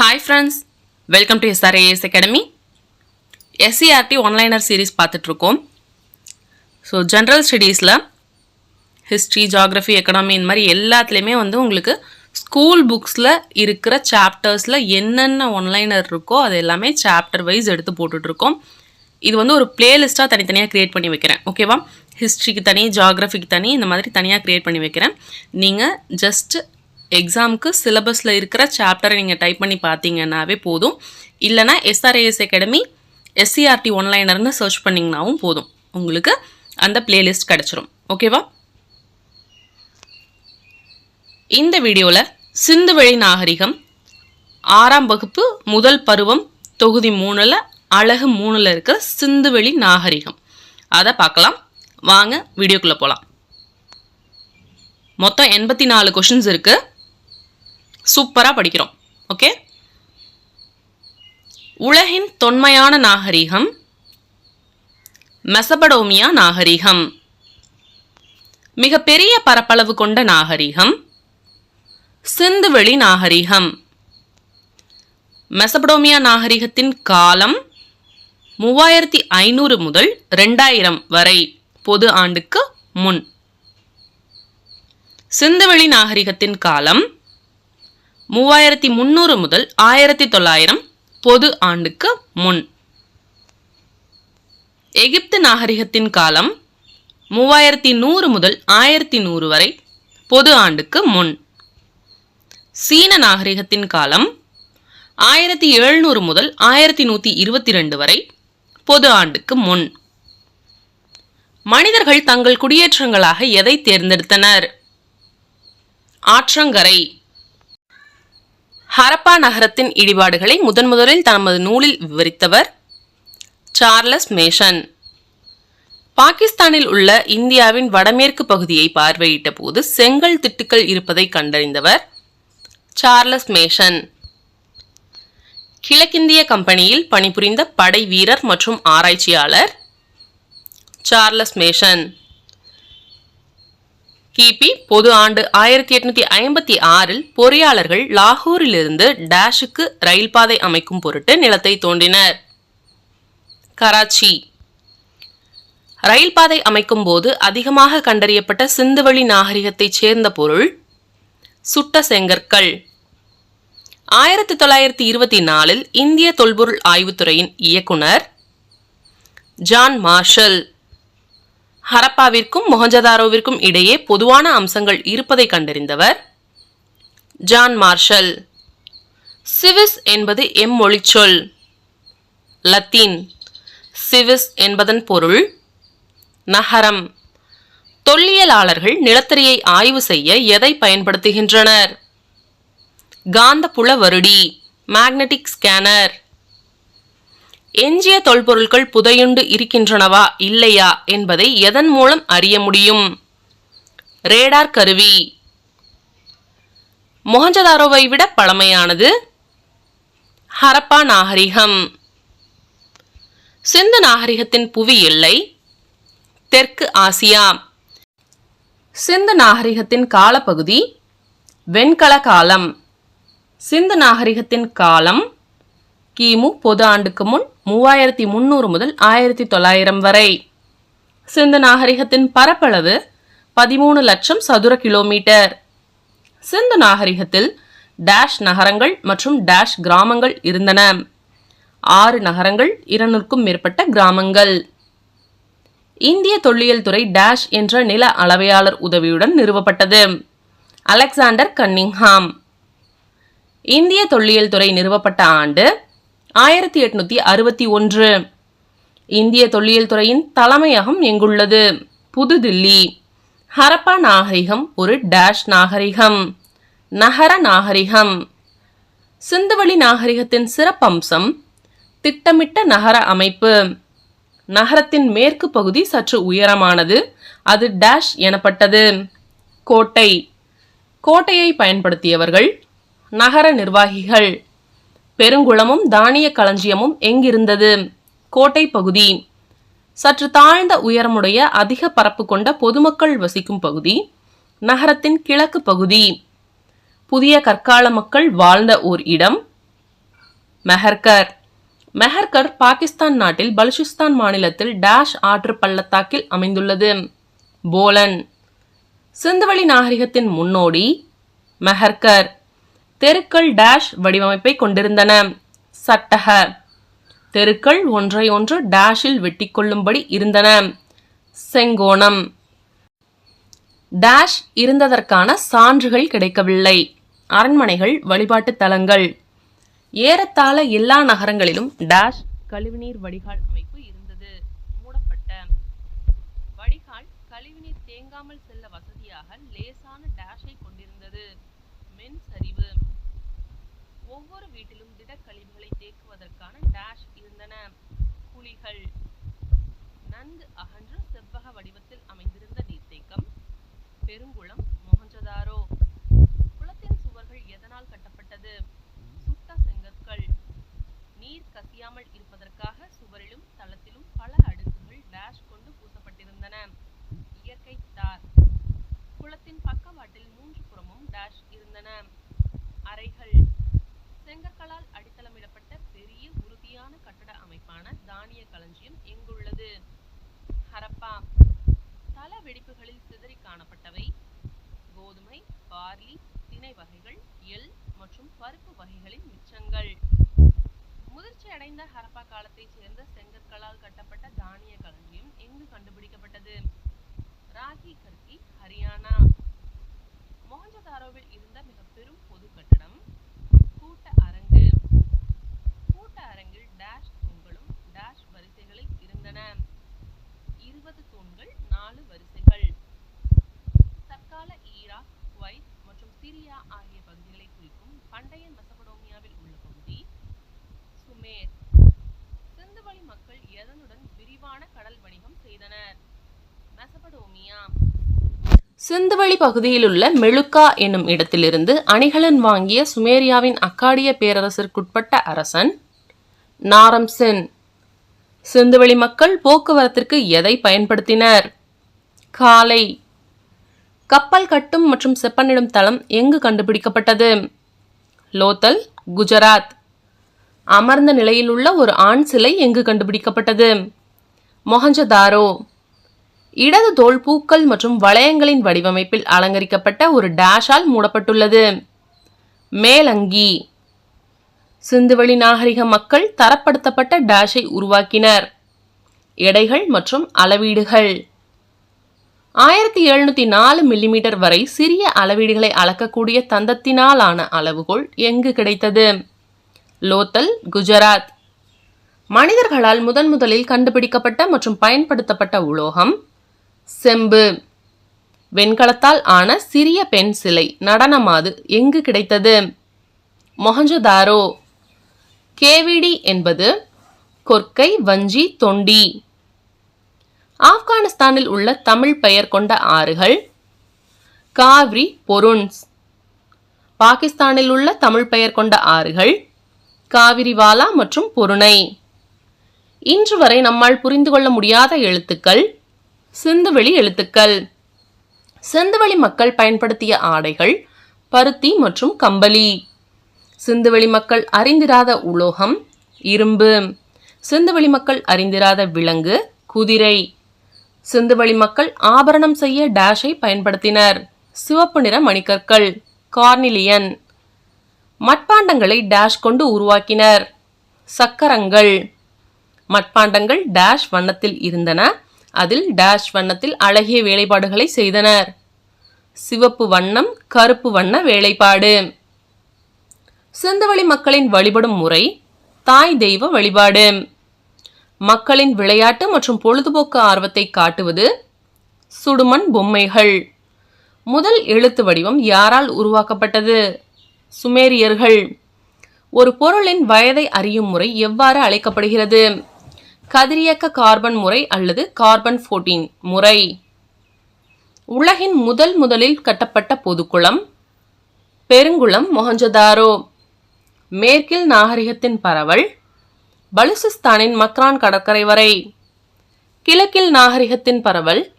Hi friends welcome to SRAS academy SCERT one liner series பார்த்துட்ருக்கோம். So general ஸ்டடீஸில் history geography economy இந்த மாதிரி எல்லாத்துலேயுமே வந்து உங்களுக்கு ஸ்கூல் புக்ஸில் இருக்கிற சாப்டர்ஸில் என்னென்ன ஒன்லைனர் இருக்கோ அது எல்லாமே சாப்டர் வைஸ் எடுத்து போட்டுட்ருக்கோம். இது வந்து ஒரு பிளேலிஸ்ட்டாக தனித்தனியாக க்ரியேட் பண்ணி வைக்கிறேன். ஓகேவா ஹிஸ்ட்ரிக்கு தனி ஜாகிரஃபிக்கு தனி இந்த மாதிரி தனியாக க்ரியேட் பண்ணி வைக்கிறேன். நீங்கள் ஜஸ்ட் எக்ஸாமுக்கு சிலபஸில் இருக்கிற சாப்டரை நீங்கள் டைப் பண்ணி பார்த்தீங்கன்னாவே போதும். இல்லைனா எஸ்ஆர்ஏஎஸ் அகாடமி எஸ்சிஆர்டி ஒன்லைனர்னு சர்ச் பண்ணிங்கனாவும் போதும். உங்களுக்கு அந்த பிளேலிஸ்ட் கிடச்சிரும். ஓகேவா இந்த வீடியோவில் சிந்துவெளி நாகரிகம் ஆறாம் வகுப்பு முதல் பருவம் தொகுதி மூணில் அழகு மூணில் இருக்கிற சிந்துவெளி நாகரிகம். அதை பார்க்கலாம். வாங்க வீடியோக்குள்ளே போகலாம் மொத்தம் எண்பத்தி நாலு கொஷின்ஸ் இருக்குது சூப்பராக படிக்கிறோம். ஓகே? உலகின் தொன்மையான நாகரிகம் மெசபடோமியா நாகரிகம் மிகப்பெரிய பரப்பளவு கொண்ட நாகரிகம் சிந்துவெளி நாகரிகம். மெசபடோமியா நாகரிகத்தின் காலம் மூவாயிரத்தி ஐநூறு முதல் ரெண்டாயிரம் வரை பொது ஆண்டுக்கு முன். சிந்துவெளி நாகரிகத்தின் காலம் மூவாயிரத்தி முந்நூறு முதல் ஆயிரத்தி தொள்ளாயிரம் பொது ஆண்டுக்கு முன். எகிப்து நாகரிகத்தின் காலம் மூவாயிரத்தி நூறு முதல் ஆயிரத்தி நூறு வரை பொது ஆண்டுக்கு முன். சீன நாகரிகத்தின் காலம் ஆயிரத்தி எழுநூறு முதல் ஆயிரத்தி நூற்றி இருபத்தி ரெண்டு வரை பொது ஆண்டுக்கு முன். மனிதர்கள் தங்கள் குடியேற்றங்களாக எதை தேர்ந்தெடுத்தனர்? ஆற்றங்கரை ஹரப்பா நகரத்தின் இடிபாடுகளை முதன் முதலில் தமது நூலில் விவரித்தவர் சார்லஸ் மேஷன். பாகிஸ்தானில் உள்ள இந்தியாவின் வடமேற்கு பகுதியை பார்வையிட்ட போது செங்கல் திட்டுக்கள் இருப்பதை கண்டறிந்தவர் சார்லஸ் மேஷன். கிழக்கிந்திய கம்பெனியில் பணிபுரிந்த படை வீரர் மற்றும் ஆராய்ச்சியாளர் சார்லஸ் மேஷன். கிபி பொது ஆண்டு ஆயிரத்தி எட்நூத்தி ஐம்பத்தி ஆறில் பொறியாளர்கள் லாகூரிலிருந்து டேஷுக்கு ரயில் பாதை அமைக்கும் பொருட்டு நிலத்தை தோண்டினர். கராச்சி. ரயில் பாதை அமைக்கும் போது அதிகமாக கண்டறியப்பட்ட சிந்துவெளி நாகரிகத்தைச் சேர்ந்த பொருள் சுட்ட செங்கற்கள் ஆயிரத்தி தொள்ளாயிரத்தி இருபத்தி நாலில் இந்திய தொல்பொருள் ஆய்வுத்துறையின் இயக்குனர் ஜான் மார்ஷல். ஹரப்பாவிற்கும் மொஹஞ்சதாரோவிற்கும் இடையே பொதுவான அம்சங்கள் இருப்பதை கண்டறிந்தவர் ஜான் மார்ஷல். சிவிஸ் என்பது எம் மொழிச்சொல். லத்தீன். சிவிஸ் என்பதன் பொருள் நகரம். தொல்லியலாளர்கள் நிலத்தரியை ஆய்வு செய்ய எதை பயன்படுத்துகின்றனர்? காந்த வருடி மேக்னெட்டிக் ஸ்கேனர். எஞ்சிய தொல்பொருட்கள் புதையுண்டு இருக்கின்றனவா இல்லையா என்பதை எதன் மூலம் அறிய முடியும்? ரேடார் கருவி. மொஹஞ்சதாரோவை விட பழமையானது. ஹரப்பா நாகரிகம். சிந்து நாகரிகத்தின் புவி எல்லை. தெற்கு ஆசியா. சிந்து நாகரிகத்தின் காலப்பகுதி. வெண்கல காலம். சிந்து நாகரிகத்தின் காலம் கிமு பொது ஆண்டுக்கு முன் மூவாயிரத்தி முந்நூறு முதல் ஆயிரத்தி தொள்ளாயிரம் வரை. சிந்து நாகரிகத்தின் பரப்பளவு பதிமூணு லட்சம் சதுர கிலோமீட்டர். சிந்து நாகரிகத்தில் டேஷ் நகரங்கள் மற்றும் டேஷ் கிராமங்கள் இருந்தன. ஆறு நகரங்கள் இருநூறுக்கும் மேற்பட்ட கிராமங்கள். இந்திய தொல்லியல் துறை டேஷ் என்ற நில அளவையாளர் உதவியுடன் நிறுவப்பட்டது. Alexander Cunningham. இந்திய தொல்லியல் துறை நிறுவப்பட்ட ஆண்டு ஆயிரத்தி எட்நூத்தி அறுபத்தி ஒன்று. இந்திய தொல்லியல் துறையின் தலைமையகம் எங்குள்ளது? புதுதில்லி. ஹரப்பா நாகரிகம் ஒரு டேஷ் நாகரிகம். நகர நாகரிகம். சிந்துவெளி நாகரிகத்தின் சிறப்பம்சம் திட்டமிட்ட நகர அமைப்பு. நகரத்தின் மேற்கு பகுதி சற்று உயரமானது அது டேஷ் எனப்பட்டது. கோட்டை. கோட்டையை பயன்படுத்தியவர்கள் நகர நிர்வாகிகள். பெருங்குளமும் தானிய களஞ்சியமும் எங்கிருந்தது? கோட்டை பகுதி. சற்று தாழ்ந்த உயரமுடைய அதிக பரப்பு கொண்ட பொதுமக்கள் வசிக்கும் பகுதி. நகரத்தின் கிழக்கு பகுதி. புதிய கற்கால மக்கள் வாழ்ந்த ஓர் இடம். மெஹர்கர். மெஹர்கர் பாகிஸ்தான் நாட்டில் பலுச்சிஸ்தான் மாநிலத்தில் டேஷ் ஆற்று பள்ளத்தாக்கில் அமைந்துள்ளது. போலன். சிந்துவெளி நாகரிகத்தின் முன்னோடி. மெஹர்கர். தெருக்கள் டேஷ் வடிவமைப்பை கொண்டிருந்தன. சட்டக. தெருக்கள் ஒன்றை ஒன்று டேஷில் வெட்டிக் கொள்ளும்படி இருந்தன. செங்கோணம். டேஷ் இருந்ததற்கான சான்றுகள் கிடைக்கவில்லை. அரண்மனைகள் வழிபாட்டு தலங்கள். ஏறத்தாழ எல்லா நகரங்களிலும் டேஷ் கழிவுநீர் வடிகால் ஒவ்வொரு வீட்டிலும் திடக்கழிவுகளை தேக்குவதற்கான டேஷ் இருந்தன. குழிகள் நன்கு அகன்று செவ்வக வடிவத்தில் அமைந்திருந்த நீர்த்தேக்கம் பெருங்குளம் மொஹஞ்சதாரோ குளத்தின் சுவர்கள் எதனால் கட்டப்பட்டது? சுட்ட செங்கற்கள். நீர் கசியாமல் இருப்பதற்காக சுவரிலும் தளத்திலும் பல அடுக்குகள் டேஷ் கொண்டு பூசப்பட்டிருந்தன. இயற்கை தார். குளத்தின் பக்கவாட்டில் மூன்று புறமும் டேஷ் இருந்தன. அறைகள். செங்கற்களால் அடித்தளமிடப்பட்ட பெரிய உறுதியான கட்டட அமைப்பான தானிய களஞ்சியம் எங்குள்ளது? ஹரப்பா. தல வெடிப்புகளில் சிதறி காணப்பட்டவை கோதுமை பார்லி திணை வகைகள் எள் மற்றும் பருப்பு வகைகளின் மிச்சங்கள். முதிர்ச்சி அடைந்த ஹரப்பா காலத்தைச் சேர்ந்த செங்கற்களால் கட்டப்பட்ட தானிய களஞ்சியம் எங்கு கண்டுபிடிக்கப்பட்டது? ராகி கர்கி ஹரியானா. மொஹஞ்சதாரோவில் இருந்த மிக பெரும் பொது கட்டடம் கூட்ட அரங்கு கூட்ட அரங்கில் டேஷ் தூண்களும் டேஷ் வரிசைகளில் இருந்தன இருபது தூண்கள் நாலு வரிசைகள். தற்கால ஈராக் குவைத் மற்றும் சிரியா ஆகிய பகுதிகளை குறிக்கும் பண்டைய மெசபடோமியாவில் உள்ள பகுதி சுமேர். சிந்துவெளி மக்கள் எதனுடன் விரிவான கடல் வணிகம் செய்தனர். மெசபடோமியா சிந்துவெளி பகுதியில் உள்ள மெழுக்கா என்னும் இடத்திலிருந்து அணிகலன் வாங்கிய சுமேரியாவின் அக்காடிய பேரரசிற்குட்பட்ட அரசன் நாரம்சென். சிந்துவெளி மக்கள் போக்குவரத்திற்கு எதை பயன்படுத்தினர்? காலை. கப்பல் கட்டும் மற்றும் செப்பனிடும் தளம் எங்கு கண்டுபிடிக்கப்பட்டது? லோத்தல் குஜராத். அமர்ந்த நிலையில் உள்ள ஒரு ஆண் சிலை எங்கு கண்டுபிடிக்கப்பட்டது? மொஹஞ்சதாரோ. இடது தோல் பூக்கள் மற்றும் வளையங்களின் வடிவமைப்பில் அலங்கரிக்கப்பட்ட ஒரு டேஷால் மூடப்பட்டுள்ளது. மேலங்கி. சிந்துவெளி நாகரிக மக்கள் தரப்படுத்தப்பட்ட டேஷை உருவாக்கினர். எடைகள் மற்றும் அளவீடுகள். ஆயிரத்தி எழுநூத்தி நாலு மில்லிமீட்டர் வரை சிறிய அளவீடுகளை அளக்கக்கூடிய தந்தத்தினாலான அளவுகோல் எங்கு கிடைத்தது? லோத்தல் குஜராத். மனிதர்களால் முதன் முதலில் கண்டுபிடிக்கப்பட்ட மற்றும் பயன்படுத்தப்பட்ட உலோகம் செம்பு. வெண்கலத்தால் ஆன சிறிய பெண் சிலை நடனமாது எங்கு கிடைத்தது? மொஹஞ்சதாரோ. கேவிடி என்பது கொர்க்கை வஞ்சி தொண்டி. ஆப்கானிஸ்தானில் உள்ள தமிழ் பெயர் கொண்ட ஆறுகள் காவிரி பொருன்ஸ். பாகிஸ்தானில் உள்ள தமிழ் பெயர் கொண்ட ஆறுகள் காவிரிவாலா மற்றும் பொருணை இன்று வரை நம்மால் புரிந்து கொள்ள முடியாத எழுத்துக்கள் சிந்துவெளி எழுத்துக்கள். சிந்துவெளி மக்கள் பயன்படுத்திய ஆடைகள் பருத்தி மற்றும் கம்பளி. சிந்துவெளி மக்கள் அறிந்திராத உலோகம் இரும்பு. சிந்துவெளி மக்கள் அறிந்திராத விலங்கு குதிரை. சிந்துவெளி மக்கள் ஆபரணம் செய்ய டேஷை பயன்படுத்தினர். சிவப்பு நிற மணிக்கற்கள். கார்னிலியன். மட்பாண்டங்களை டேஷ் கொண்டு உருவாக்கினர். சக்கரங்கள். மட்பாண்டங்கள் டேஷ் வண்ணத்தில் இருந்தன. அதில் டேஷ் வண்ணத்தில் அழகிய வேலைப்பாடுகளை செய்தனர். சிவப்பு வண்ணம் கருப்பு வண்ண வேலைப்பாடு. சிந்துவெளி மக்களின் வழிபடும் முறை தாய் தெய்வ வழிபாடு. மக்களின் விளையாட்டு மற்றும் பொழுதுபோக்கு ஆர்வத்தை காட்டுவது சுடுமண் பொம்மைகள். முதல் எழுத்து வடிவம் யாரால் உருவாக்கப்பட்டது? சுமேரியர்கள். ஒரு பொருளின் வயதை அறியும் முறை எவ்வாறு அழைக்கப்படுகிறது? கதிரியக்க கார்பன் முறை அல்லது கார்பன் 14 முறை. உலகின் முதல் முதலில் கட்டப்பட்ட பொதுக்குளம் பெருங்குளம் மொஹஞ்சதாரோ. மேற்கில் நாகரிகத்தின் பரவல் பலுசிஸ்தானின் மக்ரான் கடற்கரை வரை. கிழக்கில் நாகரிகத்தின் பரவல்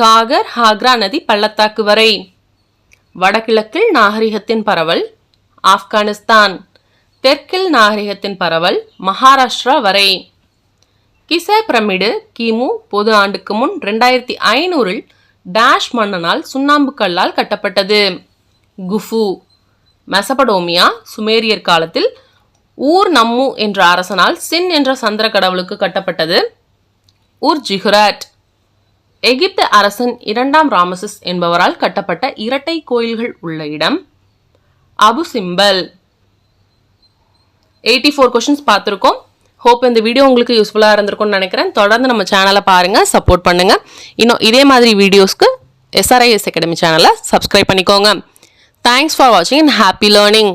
காகர் ஹாக்ரா நதி பள்ளத்தாக்கு வரை. வடகிழக்கில் நாகரிகத்தின் பரவல் ஆப்கானிஸ்தான். தெற்கில் நாகரிகத்தின் பரவல் மகாராஷ்டிரா வரை. கிசே பிரமிடு கிமு பொது ஆண்டுக்கு முன் ரெண்டாயிரத்தி ஐநூறில் டேஷ் மன்னனால் சுண்ணாம்பு கல்லால் கட்டப்பட்டது. குஃபு மெசபடோமியா சுமேரியர் காலத்தில் ஊர் நம்மு என்ற அரசனால் சின் என்ற சந்திர கடவுளுக்கு கட்டப்பட்டது. ஊர் ஜிஹுராட் எகிப்து அரசன் இரண்டாம் ராமசஸ் என்பவரால் கட்டப்பட்ட இரட்டை கோயில்கள் உள்ள இடம். Abu Simbel. Eighty four questions பார்த்துருக்கோம். ஹோப் இந்த வீடியோ உங்களுக்கு யூஸ்ஃபுல்லாக இருந்திருக்கும்னு நினைக்கிறேன். தொடர்ந்து நம்ம சேனலை பாருங்கள் சப்போர்ட் பண்ணுங்கள் இன்னும் இதே மாதிரி வீடியோஸ்க்கு எஸ்ஆர்ஐஎஸ் அகாடமி சேனலை சப்ஸ்கிரைப் பண்ணிக்கோங்க. தேங்க்ஸ் ஃபார் வாட்சிங் அண்ட் ஹாப்பி லேர்னிங்